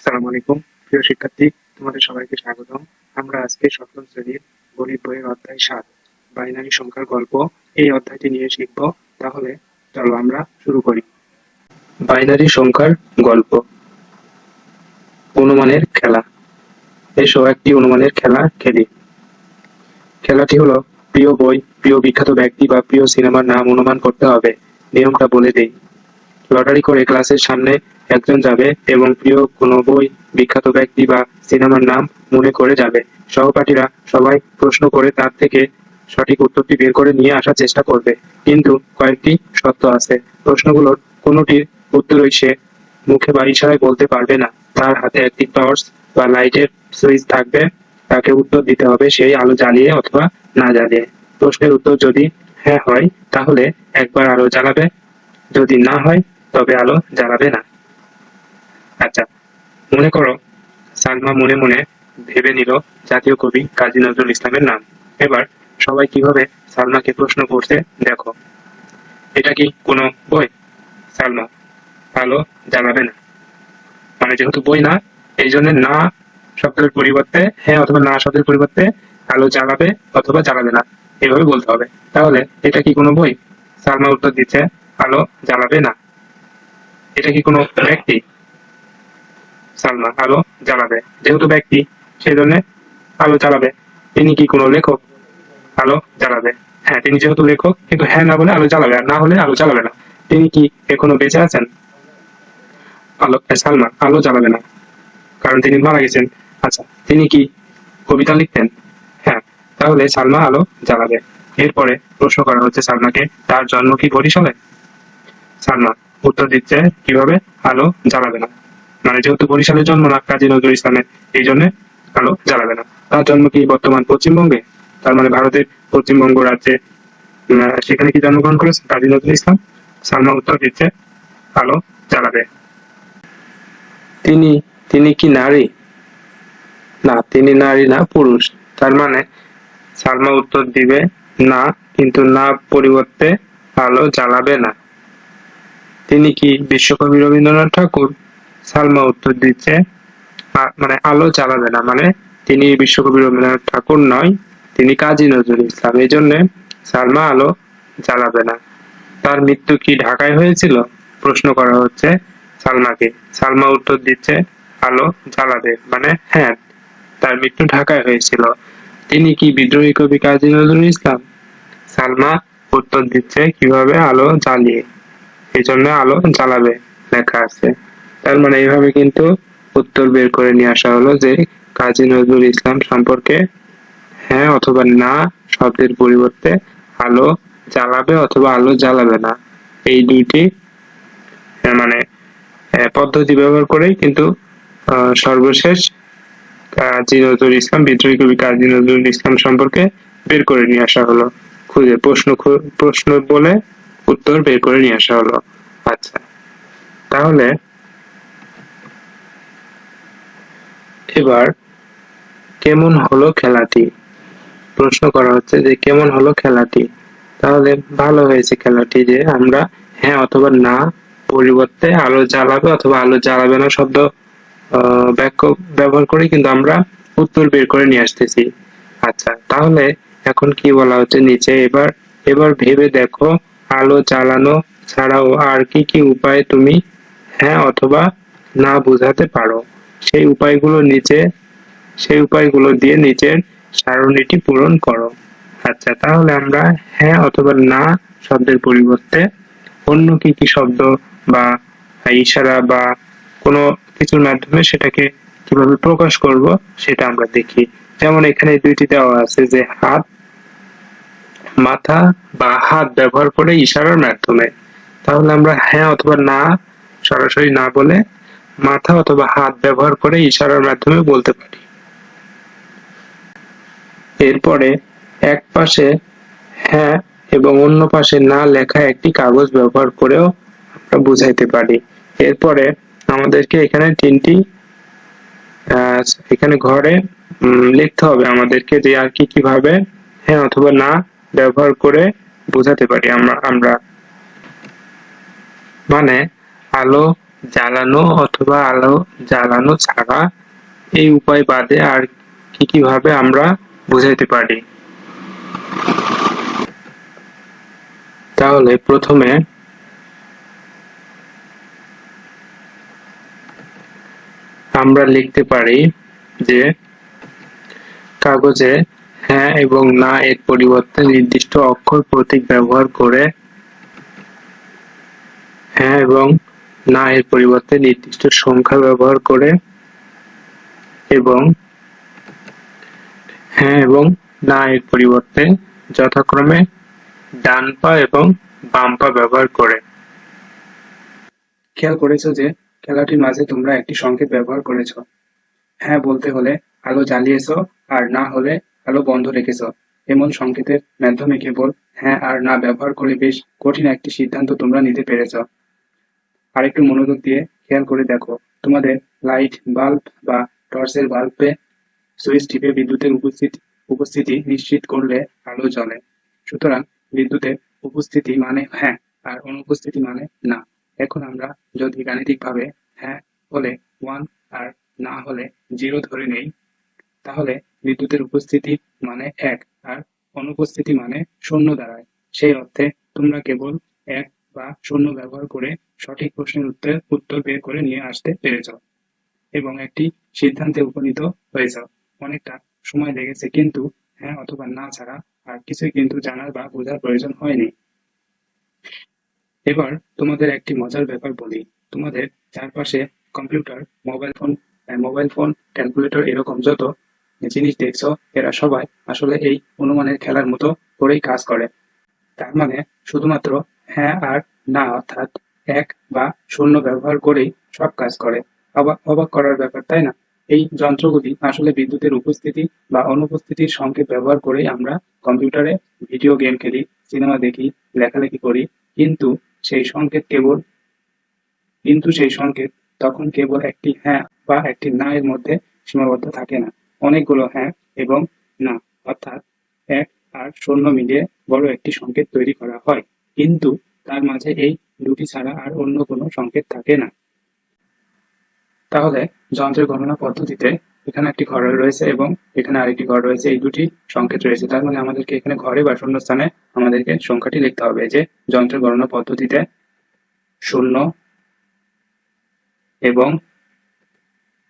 আসসালামু আলাইকুম। প্রিয় শিক্ষার্থী, তোমাদের সবাইকে স্বাগতম। আমরা আজকে সপ্তম শ্রেণির গণিত বইয়ের অধ্যায় সাত, বাইনারি সংখ্যার গল্প এই অধ্যায়টি নিয়ে শিখব। তাহলে চলো আমরা শুরু করি। বাইনারি সংখ্যার গল্প। অনুমানের খেলা। এসো একটি অনুমানের খেলা খেলি। খেলাটি হলো, প্রিয় বই, প্রিয় বিখ্যাত ব্যক্তি বা প্রিয় সিনেমার নাম অনুমান করতে হবে। নিয়মটা বলে দেই। লটারি করে ক্লাসের সামনে একজন যাবে এবং প্রিয় কোনো বই, বিখ্যাত ব্যক্তি বা সিনেমার নাম মনে করে যাবে। সহপাঠীরা সবাই প্রশ্ন করে তার থেকে সঠিক উত্তরটি বের করে নিয়ে আসার চেষ্টা করবে। কিন্তু কয়েকটি শর্ত আছে। প্রশ্নগুলোর কোনোটির উত্তরই সে মুখে বা ইশারায় বলতে পারবে না। তার হাতে একটি টর্চ বা লাইটের সুইচ থাকবে। তাকে উত্তর দিতে হবে সেই আলো জ্বালিয়ে অথবা না জ্বালিয়ে। প্রশ্নের উত্তর যদি হ্যাঁ হয়, তাহলে একবার আলো জ্বালাবে। যদি না হয়, তবে আলো জ্বালাবে না। আচ্ছা মনে করো, সালমা মনে মনে ভেবে নিল জাতীয় কবি কাজী নজরুল ইসলামের নাম। এবার সবাই কীভাবে সালমাকে প্রশ্ন করছে, দেখো। এটা কি কোনো বই? সালমা, আলো জ্বালাবে না। মানে যেহেতু বই না এই জন্য না শব্দের পরিবর্তে হ্যাঁ অথবা না শব্দের পরিবর্তে আলো জ্বালাবে অথবা জ্বালাবে না, এভাবে বলতে হবে। তাহলে এটা কি কোনো বই? সালমা উত্তর দিচ্ছে, আলো জ্বালাবে না। এটা কি কোনো ব্যক্তি? সালমা আলো জ্বালাবে যেহেতু ব্যক্তি সেই জন্য আলো জ্বালাবে তিনি কি কোনো লেখক? আলো জ্বালাবে হ্যাঁ তিনি যেহেতু লেখক কিন্তু হ্যাঁ না বলে আলো জ্বালাবে আর না হলে আলো জ্বালাবে না। তিনি কি এখনও বেঁচে আছেন? আলো এ, সালমা আলো জ্বালাবে না। কারণ তিনি মারা গেছেন। আচ্ছা তিনি কি কবিতা লিখতেন? হ্যাঁ তাহলে সালমা আলো জ্বালাবে। এরপরে প্রশ্ন করা হচ্ছে সালমাকে তার জন্ম কি বরিশালে? সালমা উত্তর দিচ্ছে কীভাবে? আলো জ্বালাবে না। মানে যেহেতু বরিশালের জন্ম না, কাজী নজরুল ইসলামের, এই জন্য আলো জ্বালাবে না। তার জন্ম কি বর্তমান পশ্চিমবঙ্গে? তার মানে ভারতের পশ্চিমবঙ্গ রাজ্যে সেখানে কি জন্মগ্রহণ করেছে? কাজী নজরুল ইসলাম, সালমা উত্তর দিচ্ছে আলো জ্বালাবে। তিনি তিনি কি নারী? না, তিনি নারী না, পুরুষ। তার মানে সালমা উত্তর দিবে না, কিন্তু না পরিবর্তে আলো জ্বালাবে না। তিনি কি বিশ্বকবি রবীন্দ্রনাথ ঠাকুর? সালমা উত্তর দিচ্ছে মানে আলো জ্বালাবে না মানে তিনি বিশ্বকবি রবীন্দ্রনাথ ঠাকুর নয়, তিনি কাজী নজরুল ইসলাম এই জন্য সালমা আলো জ্বালাবে না। তার মৃত্যু কি ঢাকায় হয়েছিল? প্রশ্ন করা হচ্ছে সালমাকে। সালমা উত্তর দিচ্ছে, আলো জ্বালাবে মানে হ্যাঁ তার মৃত্যু ঢাকায় হয়েছিল। তিনি কি বিদ্রোহী কবি কাজী নজরুল ইসলাম? সালমা উত্তর দিচ্ছে, কীভাবে আলো জ্বালিয়ে? এই জন্য আলো জ্বালাবে, লেখা আছে। তার মানে এইভাবে কিন্তু উত্তর বের করে নিয়ে আসা হলো যে কাজী নজরুল ইসলাম সম্পর্কে হ্যাঁ অথবা না শব্দের পরিবর্তে আলো জ্বালাবে অথবা আলো জ্বালাবে না। এই দুইটি মানে পদ্ধতি ব্যবহার করেই কিন্তু সর্বশেষ কাজী নজরুল ইসলাম, বিদ্রোহী কবি কাজী নজরুল ইসলাম সম্পর্কে বের করে নিয়ে আসা হলো। খুঁজে, প্রশ্ন প্রশ্ন বলে উত্তর বের করে নিয়ে আসা হলো। আচ্ছা তাহলে এবার কেমন হলো খেলাটি? প্রশ্ন করা হচ্ছে যে কেমন হলো খেলাটি? তাহলে ভালো হয়েছে খেলাটি যে আমরা হ্যাঁ অথবা না পরিবর্তে আলো জ্বালাবে অথবা আলো জ্বালাবে না শব্দ বাক্য ব্যবহার করে কিন্তু আমরা উত্তর বের করে নিয়ে আসতেছি। আচ্ছা তাহলে এখন কি বলা হচ্ছে নিচে? এবার এবার ভেবে দেখো, আলো জ্বালানো ছাড়াও আর কি কি উপায়ে তুমি হ্যাঁ অথবা না বোঝাতে পারো। সেই উপায়গুলো নিচে, সেই উপায়গুলো দিয়ে নিচের সারণীটি পূরণ করো। আচ্ছা তাহলে আমরা হ্যাঁ অথবা না শব্দের পরিবর্তে অন্য কি কি শব্দ বা ইশারা বা কোনো কিছুর মাধ্যমে সেটাকে কীভাবে প্রকাশ করব সেটা আমরা দেখি। যেমন এখানে দুইটি দেওয়া আছে যে হাত, মাথা বা হাত ব্যবহার করে ইশারার মাধ্যমে। তাহলে আমরা হ্যাঁ অথবা না, সরাসরি না বলে মাথা অথবা হাত ব্যবহার করে ইশারার মাধ্যমে বলতে পারি। এরপরে এক পাশে হ্যাঁ এবং অন্য পাশে না লেখা একটি কাগজ ব্যবহার করেও আমরা বুঝাইতে পারি। এরপরে আমাদেরকে এখানে তিনটি এখানে ঘরে লিখতে হবে আমাদেরকে যে আর কি কীভাবে হ্যাঁ অথবা না ব্যবহার করে বোঝাতে পারি আমরা আমরা। মানে আলো জ্বালানো অথবা আলো জ্বালানো ছাড়া এই উপায় বাদে আর কি কীভাবে আমরা বুঝাইতে পারি? তাহলে প্রথমে আমরা লিখতে পারি যে কাগজে হ্যাঁ এবং না এর পরিবর্তে নির্দিষ্ট অক্ষর প্রতীক ব্যবহার করে হ্যাঁ এবং না এর পরিবর্তে নির্দিষ্ট সংখ্যা ব্যবহার করে এবং হ্যাঁ এবং না এর পরিবর্তে যথাক্রমে ডান পা এবং বাম পা ব্যবহার করে। খেয়াল করেছ যে খেলাটির মাঝে তোমরা একটি সংকেত ব্যবহার করেছ। হ্যাঁ বলতে হলে আলো জ্বালিয়েছো আর না হলে আলো বন্ধ রেখেছো। এমন সংকেতের মাধ্যমে কেবল হ্যাঁ আর না ব্যবহার করে বেশ কঠিন একটি সিদ্ধান্ত তোমরা নিতে পেরেছ। আরেকটু মনোযোগ দিয়ে খেয়াল করে দেখো। তোমাদের লাইট বাল্ব বা টর্চের বাল্বে সুইচ টিপে বিদ্যুতের উপস্থিতি উপস্থিতি নিশ্চিত করলে আলো জ্বলে। সুতরাং বিদ্যুতের উপস্থিতি মানে হ্যাঁ আর অনুপস্থিতি মানে না। এখন আমরা যদি গাণিতিকভাবে হ্যাঁ হলে ওয়ান আর না হলে জিরো ধরে নেই, তাহলে বিদ্যুতের উপস্থিতি মানে এক আর অনুপস্থিতি মানে শূন্য দাঁড়ায়। সেই অর্থে তোমরা কেবল এক বা শূন্য ব্যবহার করে সঠিক প্রশ্নের উত্তর উত্তর বের করে নিয়ে আসতে পেরেছ এবং একটি সিদ্ধান্তে উপনীত হয়েছ। অনেকটা সময় লেগেছে কিন্তু হ্যাঁ অথবা না ছাড়া আর কিছুই কিন্তু জানার বা বোঝার প্রয়োজন হয়নি। এবার তোমাদের একটি মজার ব্যাপার বলি। তোমাদের চারপাশে computer, mobile phone mobile phone, calculator এরকম যত জিনিস দেখছ, এরা সবাই আসলে এই অনুমানের খেলার মতো করেই কাজ করে। তার মানে শুধুমাত্র হ্যাঁ আর না, অর্থাৎ এক বা শূন্য ব্যবহার করেই সব কাজ করে। অবাক করার ব্যাপার, তাই না? এই যন্ত্রগুলি আসলে বিদ্যুতের উপস্থিতি বা অনুপস্থিতির সংকেত ব্যবহার করেই আমরা কম্পিউটারে ভিডিও গেম খেলি, সিনেমা দেখি, লেখালেখি করি। কিন্তু সেই সংকেত কেবল, কিন্তু সেই সংকেত তখন কেবল একটি হ্যাঁ বা একটি না এর মধ্যে সীমাবদ্ধ থাকে না। অনেকগুলো হ্যাঁ এবং না, অর্থাৎ এক আর শূন্য মিলিয়ে বড় একটি সংকেত তৈরি করা হয়। কিন্তু তার মাঝে এই দুটি ছাড়া আর অন্য কোনো সংকেত থাকে না। তাহলে যন্ত্রের গণনা পদ্ধতিতে এখানে একটি ঘর রয়েছে এবং এখানে আরেকটি ঘর রয়েছে। এই দুটি সংকেত রয়েছে। তার মানে আমাদেরকে এখানে ঘরে বা শূন্য স্থানে আমাদেরকে সংখ্যাটি লিখতে হবে যে যন্ত্রের গণনা পদ্ধতিতে শূন্য এবং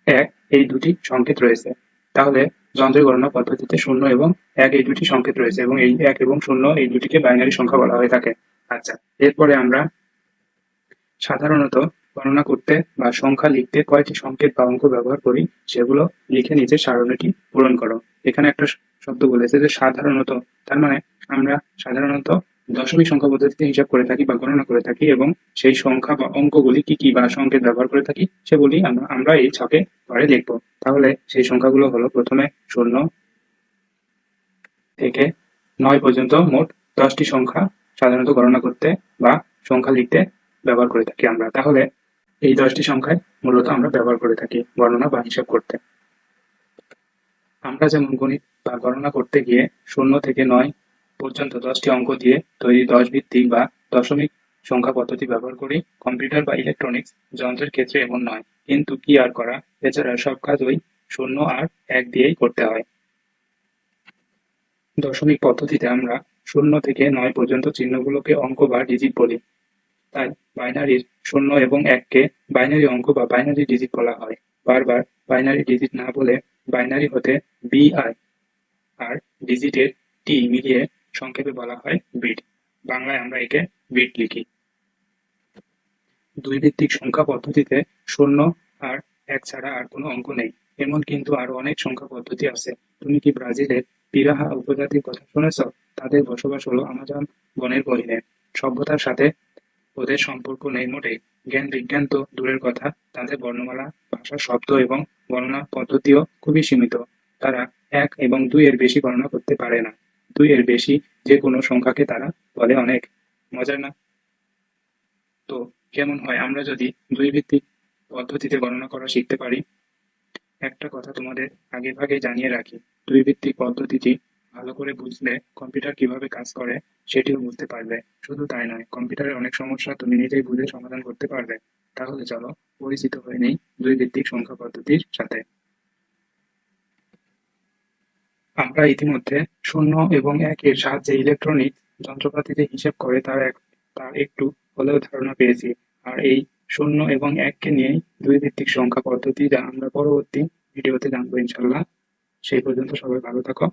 এক এই দুটি সংকেত রয়েছে। তাহলে যন্ত্রের গণনা পদ্ধতিতে শূন্য এবং এক এই দুটি সংকেত রয়েছে এবং এই এক এবং শূন্য এই দুটিকে বাইনারি সংখ্যা বলা হয়ে থাকে। আচ্ছা এরপরে আমরা সাধারণত গণনা করতে বা সংখ্যা লিখতে কয়েকটি সংকেত বা অঙ্ক ব্যবহার করি, সেগুলো লিখে নিচে সারণীটি পূরণ করো। এখানে একটা শব্দ বলেছে যে সাধারণত, তার মানে আমরা সাধারণত দশমিক সংখ্যা পদ্ধতিতে হিসাব করে থাকি বা গণনা করে থাকি এবং সেই সংখ্যা বা অঙ্কগুলি কি কি বা সংকেত ব্যবহার করে থাকি সেগুলি আমরা আমরা এই ছকে পরে লিখব তাহলে সেই সংখ্যাগুলো হলো প্রথমে শূন্য থেকে নয় পর্যন্ত মোট দশটি সংখ্যা সাধারণত গণনা করতে বা সংখ্যা লিখতে ব্যবহার করে থাকি আমরা। তাহলে এই দশটি সংখ্যায় মূলত আমরা ব্যবহার করে থাকি গণনা বা হিসাব করতে। আমরা যেমন গণিত বা গণনা করতে গিয়ে শূন্য থেকে নয় পর্যন্ত দশটি অঙ্ক দিয়ে তৈরি দশ ভিত্তিক বা দশমিক সংখ্যা পদ্ধতি ব্যবহার করি। কম্পিউটার বা ইলেকট্রনিক্স যন্ত্রের ক্ষেত্রে এমন নয়। কিন্তু কি আর করা? এছাড়া সব কাজ ওই শূন্য আর এক দিয়েই করতে হয়। দশমিক পদ্ধতিতে আমরা শূন্য থেকে নয় পর্যন্ত চিহ্নগুলোকে অঙ্ক বা ডিজিট বলি। তাই বাইনারির শূন্য এবং এককে বাইনারি অঙ্ক বা বাইনারি ডিজিট বলা হয়। বারবার বাইনারি ডিজিট না বলে বাইনারি হতে বি আর ডিজিটের টি মিলিয়ে সংক্ষেপে বলা হয় বিট। বাংলায় আমরা একে বিট লিখি। দুই ভিত্তিক সংখ্যা পদ্ধতিতে শূন্য আর এক ছাড়া আর কোনো অঙ্ক নেই। এমন কিন্তু আরও অনেক সংখ্যা পদ্ধতি আছে। তুমি কি ব্রাজিলের পিরাহা উপজাতির কথা শুনেছ? তাদের বসবাস হলো আমাজন বনের গহীনে সভ্যতার সাথে ওদের সম্পর্ক নেই মোটেই। জ্ঞান বিজ্ঞান তো দূরের কথা। তাদের বর্ণমালা, ভাষা, শব্দ এবং গণনা পদ্ধতিও খুবই সীমিত। তারা এক এবং দুই এর বেশি গণনা করতে পারে না। দুই এর বেশি যে কোনো সংখ্যাকে তারা বলে অনেক। মজার না? তো কেমন হয়? আমরা যদি দুই ভিত্তিক পদ্ধতিতে গণনা করা শিখতে পারি। একটা কথা তোমাদের আগে ভাগে জানিয়ে রাখি, দুই ভিত্তিক পদ্ধতিটি ভালো করে বুঝলে কম্পিউটার কীভাবে কাজ করে সেটিও বুঝতে পারবে। শুধু তাই নয়, কম্পিউটারের অনেক সমস্যা তুমি নিজেই বুঝে সমাধান করতে পারবে। তাহলে চলো, পরিচিত হয়ে নেই দুই ভিত্তিক সংখ্যা পদ্ধতির সাথে। আমরা ইতিমধ্যে শূন্য এবং একের সাহায্যে ইলেকট্রনিক যন্ত্রপাতিতে হিসেব করে তার এক, তার একটু হলেও ধারণা পেয়েছি। আর এই শূন্য এবং এককে নিয়েই দুই ভিত্তিক সংখ্যা পদ্ধতি যা আমরা পরবর্তী ভিডিওতে জানব ইনশাল্লাহ সেই পর্যন্ত সবাই ভালো থাকো।